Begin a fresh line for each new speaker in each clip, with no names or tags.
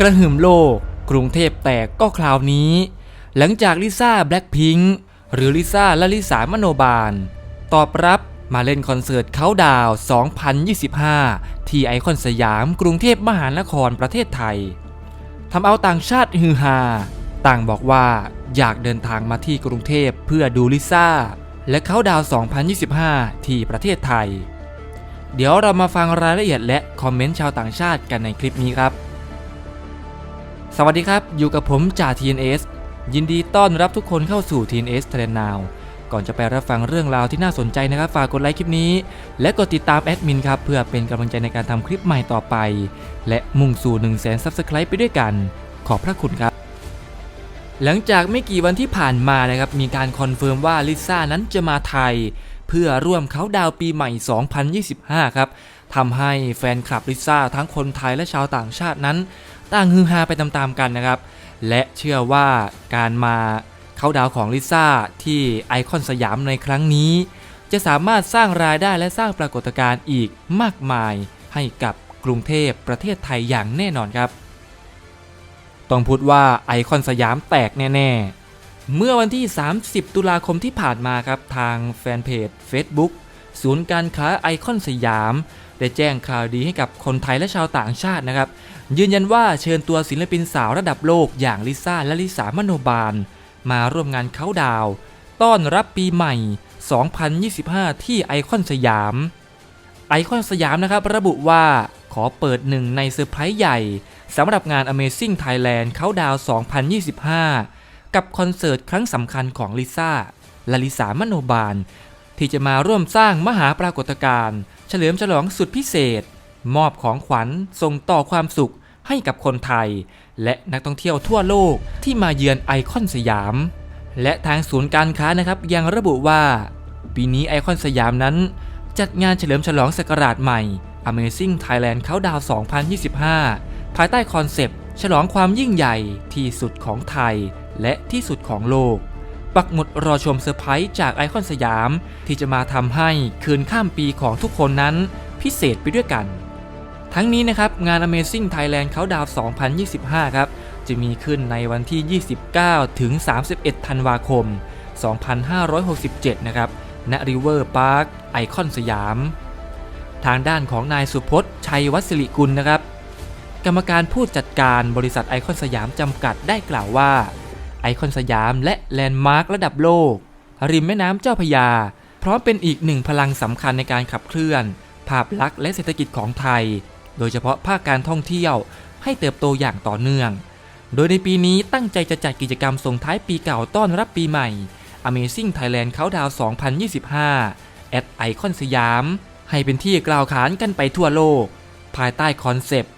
กระหึ่มโลก กรุงเทพแตกก็คราวนี้ หลังจากลิซ่าแบล็คพิงค์หรือลิซ่าและลิสามโนบาล ตอบรับมาเล่นคอนเสิร์ตเขาดาว 2025 ที่ไอคอนสยามกรุงเทพมหานครประเทศไทยทำเอาต่างชาติฮือฮาต่างบอกว่าอยากเดินทางมาที่กรุงเทพเพื่อดูลิซ่า และเขาดาว 2025 ที่ประเทศไทย เดี๋ยวเรามาฟังรายละเอียดและคอมเมนต์ชาวต่างชาติกันในคลิปนี้ครับ สวัสดีครับ อยู่กับผมจ่า TNS ยินดีต้อนรับทุกคนเข้าสู่ TNS t r e n d Now ก่อนจะไปรับฟังเรื่องราวที่น่าสนใจนะครับ ฝากกดไลค์คลิปนี้ และกดติดตามแอดมินครับ เพื่อเป็นกำลังใจในการทำคลิปใหม่ต่อไป และมุ่งสู่1 0 0 0 0แสนซับสไครป์ไปด้วยกัน ขอบพระคุณครับ หลังจากไม่กี่วันที่ผ่านมานะครับมีการคอนเฟิร์มว่าลิซ่านั้นจะมาไทย เพื่อร่วมเขาดาวปีใหม่ 2025 ครับทำให้แฟนคลับลิซ่าทั้งคนไทยและชาวต่างชาตินั้น ต่างฮือฮาไปตามๆกันนะครับ และเชื่อว่าการมาเข้าดาวของลิซ่าที่ไอคอนสยามในครั้งนี้ จะสามารถสร้างรายได้และสร้างปรากฏการณ์อีกมากมายให้กับกรุงเทพประเทศไทยอย่างแน่นอนครับ ต้องพูดว่าไอคอนสยามแตกแน่ๆ เมื่อวันที่ 30 ตุลาคมที่ผ่านมาครับทางแฟนเพจ Facebook ศูนย์การค้าไอคอนสยาม ได้แจ้งข่าวดีให้กับคนไทยและชาวต่างชาตินะครับ ยืนยันว่าเชิญตัวศิลปินสาวระดับโลกอย่างลิซ่าและลิสามโนบาล มาร่วมงานเขาดาว ต้อนรับปีใหม่ 2025 ที่ไอคอนสยาม ไอคอนสยามนะครับระบุว่าขอเปิดหนึ่งในเซอร์ไพรส์ใหญ่สำหรับงาน Amazing Thailand เขาดาว 2025 กับคอนเสิร์ตครั้งสำคัญของลิซ่าและลิสามโนบาล ที่จะมาร่วมสร้างมหาปรากฏการณ์ ฉลิมฉลองสุดพิเศษ มอบของขวัญส่งต่อความสุขให้กับคนไทย และนักท่องเที่ยวทั่วโลกที่มาเยือนไอคอนสยาม และทางศูนย์การค้านะครับยังระบุว่า ปีนี้ไอคอนสยามนั้น จัดงานเฉลิมฉลองศักราชใหม่ Amazing Thailand เขาดาว2025 ภายใต้คอนเซปต์ฉลองความยิ่งใหญ่ที่สุดของไทยและที่สุดของโลก ปักหมุดรอชมเซอร์ไพรส์จากไอคอนสยาม ที่จะมาทำให้คืนข้ามปีของทุกคนนั้นพิเศษไปด้วยกัน ทั้งนี้นะครับ งาน Amazing Thailand เขาดาว2025 ครับ จะมีขึ้นในวันที่ 29 ถึง 31 ธันวาคม 2567 นะครับณ River Park ไอคอนสยาม ทางด้านของนายสุพจน์ชัยวัฒสิริกุลนะครับ กรรมการผู้จัดการบริษัทไอคอนสยามจำกัดได้กล่าวว่า ไอคอนสยามและแลนด์มาร์คระดับโลก ริมแม่น้ำเจ้าพยา พร้อมเป็นอีกหนึ่งพลังสำคัญในการขับเคลื่อน ภาพลักษณ์และเศรษฐกิจของไทย โดยเฉพาะภาคการท่องเที่ยวให้เติบโตอย่างต่อเนื่อง โดยในปีนี้ตั้งใจจะจัดกิจกรรมส่งท้ายปีเก่าต้อนรับปีใหม่ Amazing Thailand เขาดาว2025แอดไอคอนสยาม ให้เป็นที่กล่าวขานกันไปทั่วโลก ภายใต้คอนเซปต์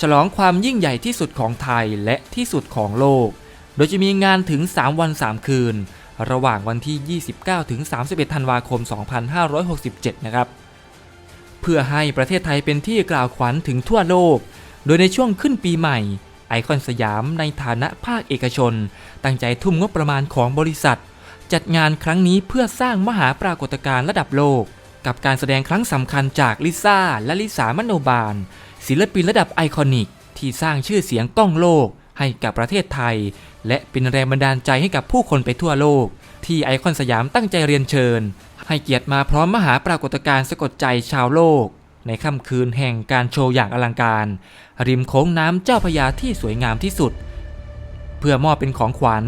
ฉลองความยิ่งใหญ่ที่สุดของไทยและที่สุดของโลก โดยจะมีงานถึง 3 วัน 3 คืน ระหว่างวันที่ 29 ถึง 31 ธันวาคม 2567 นะครับ เพื่อให้ประเทศไทยเป็นที่กล่าวขวัญถึงทั่วโลก โดยในช่วงขึ้นปีใหม่ ไอคอนสยามในฐานะภาคเอกชน ตั้งใจทุ่มงบประมาณของบริษัท จัดงานครั้งนี้เพื่อสร้างมหาปรากฏการณ์ระดับโลก กับการแสดงครั้งสำคัญจากลิซ่าและลิสามโนบาล ศิลปินระดับไอคอนิกที่สร้างชื่อเสียงก้องโลกให้กับประเทศไทย และเป็นแรงบันดาลใจให้กับผู้คนไปทั่วโลก ที่ไอคอนสยามตั้งใจเรียนเชิญ ให้เกียรติมาพร้อมมหาปรากฏการณ์สะกดใจชาวโลก ในค่ำคืนแห่งการโชว์อย่างอลังการ ริมโค้งน้ำเจ้าพยาที่สวยงามที่สุด เพื่อมอบเป็นของขวัญ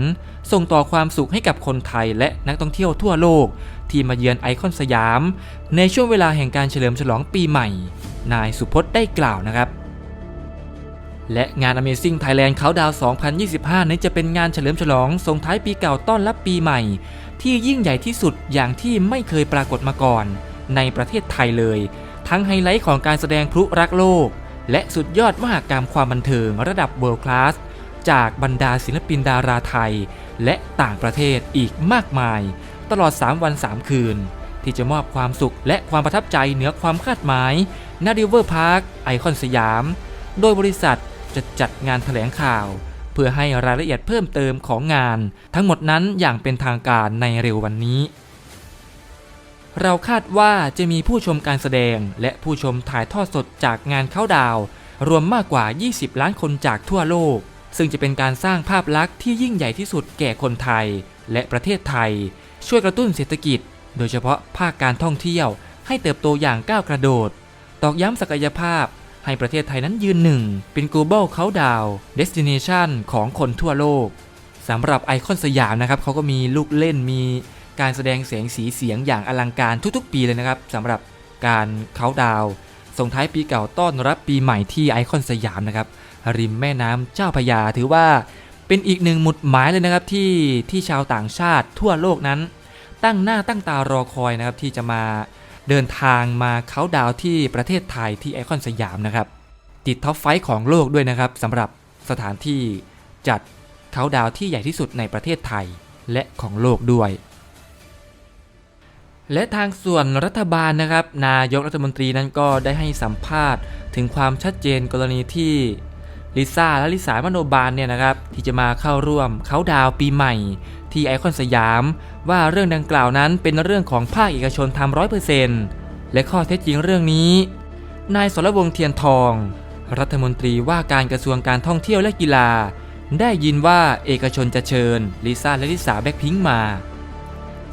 ส่งต่อความสุขให้กับคนไทยและนักท่องเที่ยวทั่วโลก ที่มาเยือนไอคอนสยาม ในช่วงเวลาแห่งการเฉลิมฉลองปีใหม่ นายสุพจน์ได้กล่าวนะครับ และงาน Amazing Thailand เขาดาว2025 นี้จะเป็นงานเฉลิมฉลองส่งท้ายปีเก่าต้อนรับปีใหม่ ที่ยิ่งใหญ่ที่สุดอย่างที่ไม่เคยปรากฏมาก่อน ในประเทศไทยเลย ทั้งไฮไลท์ของการแสดงพลุรักโลก และสุดยอดมหากรรมความบันเทิงระดับ World Class จากบรรดาศิลปินดาราไทย และต่างประเทศอีกมากมาย ตลอด 3 วัน 3 คืน ที่จะมอบความสุขและความประทับใจเหนือความคาดหมายณริเวอร์พาร์คไอคอนสยาม โดยบริษัท จะจัดงานแถลงข่าว เพื่อให้รายละเอียดเพิ่มเติมของงาน ทั้งหมดนั้นอย่างเป็นทางการในเร็ววันนี้ เราคาดว่าจะมีผู้ชมการแสดง และผู้ชมถ่ายทอดสดจากงานเข้าดาว รวมมากกว่า 20 ล้านคนจากทั่วโลก ซึ่งจะเป็นการสร้างภาพลักษณ์ที่ยิ่งใหญ่ที่สุดแก่คนไทย และประเทศไทย ช่วยกระตุ้นเศรษฐกิจ โดยเฉพาะภาคการท่องเที่ยวให้เติบโตอย่างก้าวกระโดด ตอกย้ำศักยภาพ ให้ประเทศไทยนั้นยืนหนึ่ง เป็น global countdown destination ของคนทั่วโลกสำหรับไอคอนสยามนะครับเขาก็มีลูกเล่นมีการแสดงแสงสีเสียงอย่างอลังการทุกๆ ปีเลยนะครับสำหรับการเขาดาวส่งท้ายปีเก่าต้อนรับปีใหม่ที่ไอคอนสยามนะครับริมแม่น้ำเจ้าพยาถือว่าเป็นอีกหนึ่งหมุดหมายเลยนะครับที่ที่ชาวต่างชาติทั่วโลกนั้น ตั้งหน้าตั้งตารอคอยนะครับที่จะมา เดินทางมาเขาดาวที่ประเทศไทยที่ไอคอนสยามนะครับ ติดท็อปไฟว์ของโลกด้วยนะครับสำหรับสถานที่จัดเขาดาวที่ใหญ่ที่สุดในประเทศไทยและของโลกด้วย และทางส่วนรัฐบาลนะครับ นายกรัฐมนตรีนั้นก็ได้ให้สัมภาษณ์ ถึงความชัดเจนกรณีที่ลิซ่าและลิสามโนบาลเนี่ยนะครับ ที่จะมาเข้าร่วมเขาดาวปีใหม่ ที่ไอคอนสยาม ว่าเรื่องดังกล่าวนั้นเป็นเรื่องของภาคเอกชนทำร้อยเปอร์เซ็นต์และข้อเท็จจริงเรื่องนี้ นายสรวงเทียนทอง รัฐมนตรีว่าการกระทรวงการท่องเที่ยวและกีฬา ได้ยินว่าเอกชนจะเชิญลิซ่าและลิสาแบ็คพิงมา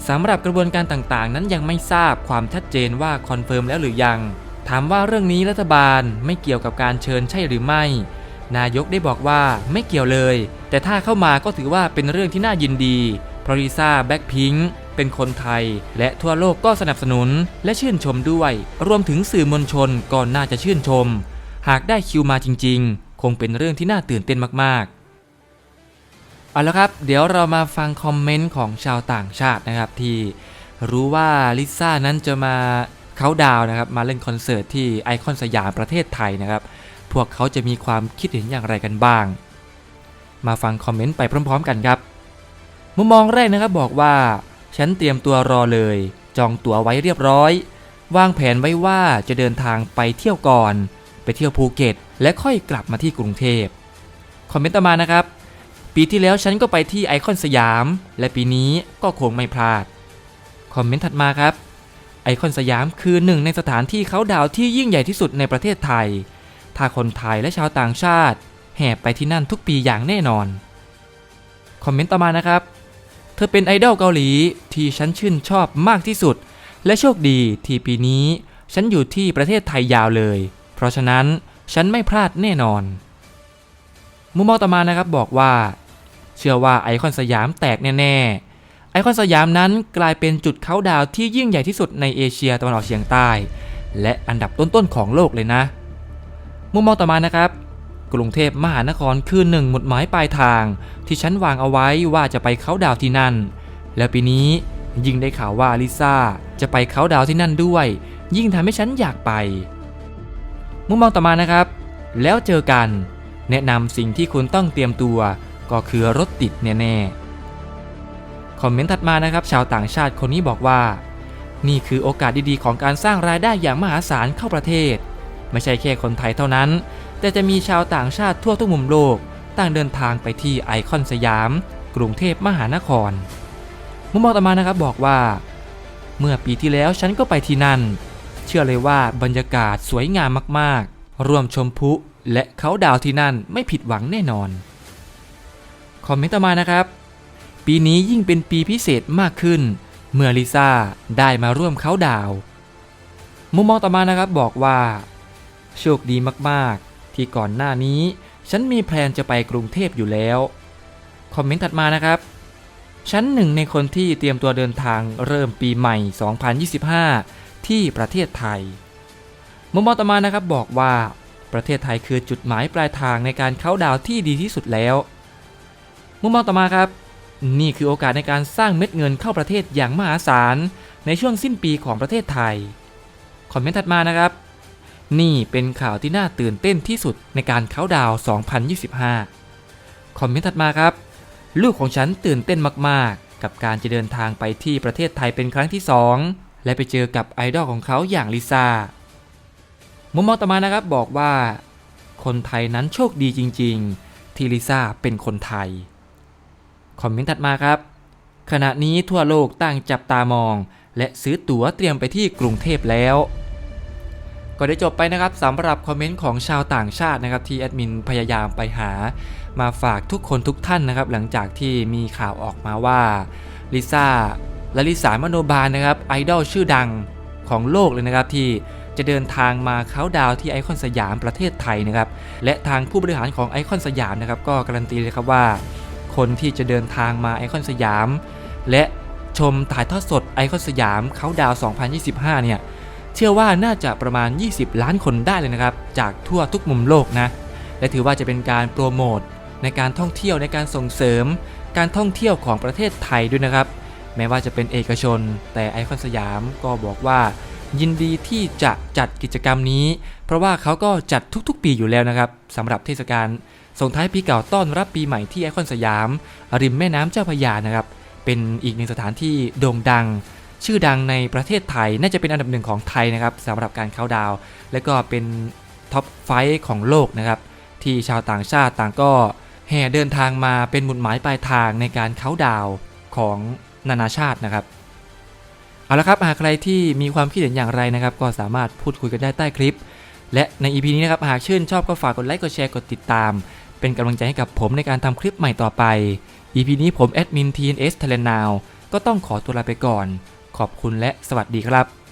สำหรับกระบวนการต่างๆ นั้นยังไม่ทราบความชัดเจนว่าคอนเฟิร์มแล้วหรือยัง ถามว่าเรื่องนี้รัฐบาลไม่เกี่ยวกับการเชิญใช่หรือไม่ นายกได้บอกว่าไม่เกี่ยวเลย แต่ถ้าเข้ามาก็ถือว่าเป็นเรื่องที่น่ายินดี เพราะลิซ่าแบ็คพิงค์เป็นคนไทย และทั่วโลกก็สนับสนุนและชื่นชมด้วย รวมถึงสื่อมวลชนก็น่าจะชื่นชม หากได้คิวมาจริง ๆ คงเป็นเรื่องที่น่าตื่นเต้นมากๆเอาละครับ เดี๋ยวเรามาฟังคอมเมนต์ของชาวต่างชาตินะครับที่รู้ว่าลิซ่านั้นจะมาเขาดาวนะครับมาเล่นคอนเสิร์ตที่ไอคอนสยามประเทศไทยนะครับ พวกเขาจะมีความคิดเห็นอย่างไรกันบ้าง มาฟังคอมเมนต์ไปพร้อม ๆ กันครับมุมมองแรกนะครับบอกว่า ฉันเตรียมตัวรอเลย จองตั๋วไว้เรียบร้อยวางแผนไว้ว่าจะเดินทางไปเที่ยวก่อน ไปเที่ยวภูเก็ต และค่อยกลับมาที่กรุงเทพคอมเมนต์ต่อมานะครับ ปีที่แล้วฉันก็ไปที่ไอคอนสยาม และปีนี้ก็คงไม่พลาดคอมเมนต์ถัดมาครับไอคอนสยามคือหนึ่งในสถานที่เขาดาวที่ยิ่งใหญ่ที่สุดในประเทศไทย ถ้าคนไทยและชาวต่างชาติแห่ไปที่นั่นทุกปีอย่างแน่นอน คอมเมนต์ต่อมานะครับ เธอเป็นไอดอลเกาหลีที่ฉันชื่นชอบมากที่สุด และโชคดีที่ปีนี้ ฉันอยู่ที่ประเทศไทยยาวเลย เพราะฉะนั้นฉันไม่พลาดแน่นอน มุมมองต่อมานะครับบอกว่า เชื่อว่าไอคอนสยามแตกแน่ๆ ไอคอนสยามนั้นกลายเป็นจุดเขาดาวที่ยิ่งใหญ่ที่สุดในเอเชียตะวันออกเฉียงใต้ และอันดับต้นๆของโลกเลยนะ มุมมองต่อมานะครับกรุงเทพมหานครคือหนึ่งหมุดหมายปลายทาง ที่ฉันวางเอาไว้ว่าจะไปเขาดาวที่นั่น แล้วปีนี้ยิ่งได้ข่าวว่าลิซ่าจะไปเขาดาวที่นั่นด้วย ยิ่งทำให้ฉันอยากไป มุมมองต่อมานะครับ แล้วเจอกัน แนะนำสิ่งที่คุณต้องเตรียมตัวก็คือรถติดแน่ๆคอมเมนต์ถัดมานะครับ ชาวต่างชาติคนนี้บอกว่า นี่คือโอกาสดีๆของการสร้างรายได้อย่างมหาศาลเข้าประเทศ ไม่ใช่แค่คนไทยเท่านั้น แต่จะมีชาวต่างชาติทั่วทุกมุมโลกต่างเดินทางไปที่ไอคอนสยาม กรุงเทพมหานคร มุมมองต่อมานะครับบอกว่า เมื่อปีที่แล้วฉันก็ไปที่นั่น เชื่อเลยว่าบรรยากาศสวยงามมากๆ ร่วมชมพุและเขาดาวที่นั่นไม่ผิดหวังแน่นอน คอมเมนต์ต่อมานะครับ ปีนี้ยิ่งเป็นปีพิเศษมากขึ้น เมื่อลิซ่าได้มาร่วมเขาดาว มุมมองต่อมานะครับบอกว่า โชคดีมากๆ ที่ก่อนหน้านี้ ฉันมีแพลนจะไปกรุงเทพอยู่แล้ว คอมเมนต์ถัดมานะครับ ฉันหนึ่งในคนที่เตรียมตัวเดินทางเริ่มปีใหม่ 2025 ที่ประเทศไทยมุมมองต่อมานะครับบอกว่าประเทศไทยคือจุดหมายปลายทางในการเข้าดาวที่ดีที่สุดแล้ว มุมมองต่อมาครับ นี่คือโอกาสในการสร้างเม็ดเงินเข้าประเทศอย่างมหาศาลในช่วงสิ้นปีของประเทศไทย คอมเมนต์ถัดมานะครับ นี่เป็นข่าวที่น่าตื่นเต้นที่สุดในการเข้าดาวน์2025 คอมเมนต์ถัดมาครับ ลูกของฉันตื่นเต้นมากๆ กับการจะเดินทางไปที่ประเทศไทยเป็นครั้งที่ 2 และไปเจอกับไอดอลของเขาอย่างลิซ่ามุมมองต่อมานะครับบอกว่า คนไทยนั้นโชคดีจริง ๆ ที่ลิซ่าเป็นคนไทย คอมเมนต์ถัดมาครับ ขณะนี้ทั่วโลกต่างจับตามอง และซื้อตั๋วเตรียมไปที่กรุงเทพแล้ว ก็ได้จบไปนะครับสำหรับคอมเมนต์ของชาวต่างชาตินะครับที่แอดมินพยายามไปหา มาฝากทุกคนทุกท่านนะครับ หลังจากที่มีข่าวออกมาว่าลิซ่าและลิสามโนบาลนะครับไอดอลชื่อดังของโลกเลยนะครับที่จะเดินทางมาเขาดาวที่ไอคอนสยามประเทศไทยนะครับและทางผู้บริหารของไอคอนสยามนะครับก็การันตีเลยครับว่า คนที่จะเดินทางมาไอคอนสยาม และชมถ่ายทอดสดไอคอนสยามเขาดาวน์2025 เนี่ย เชื่อว่าน่าจะประมาณ 20 ล้านคนได้เลยนะครับ จากทั่วทุกมุมโลกนะ และถือว่าจะเป็นการโปรโมทในการท่องเที่ยวในการส่งเสริม การท่องเที่ยวของประเทศไทยด้วยนะครับ แม้ว่าจะเป็นเอกชน แต่ไอคอนสยามก็บอกว่า ยินดีที่จะจัดกิจกรรมนี้ เพราะว่าเขาก็จัดทุกๆ ปีอยู่แล้วนะครับสำหรับเทศกาลส่งท้ายปีเก่าต้อนรับปีใหม่ที่ไอคอนสยาม ริมแม่น้ำเจ้าพระยานะครับเป็นอีกหนึ่งสถานที่โด่งดัง ชื่อดังในประเทศไทย น่าจะเป็นอันดับหนึ่งของไทยนะครับสำหรับการเข้าดาว และก็เป็นท็อปไฟว์ของโลกนะครับ ที่ชาวต่างชาติต่างก็แห่เดินทางมาเป็นหมุดหมายปลายทางในการเข้าดาวของนานาชาตินะครับเอาละครับหากใครที่มีความคิดเห็นอย่างไรนะครับ ก็สามารถพูดคุยกันได้ใต้คลิป และใน EP นี้นะครับหากชื่นชอบก็ฝากกดไลค์กดแชร์กดติดตาม เป็นกำลังใจให้กับผมในการทำคลิปใหม่ต่อไป EP นี้ผมแอดมิน TNS Thailand Now ก็ต้องขอตัวลาไปก่อน ขอบคุณและสวัสดีครับ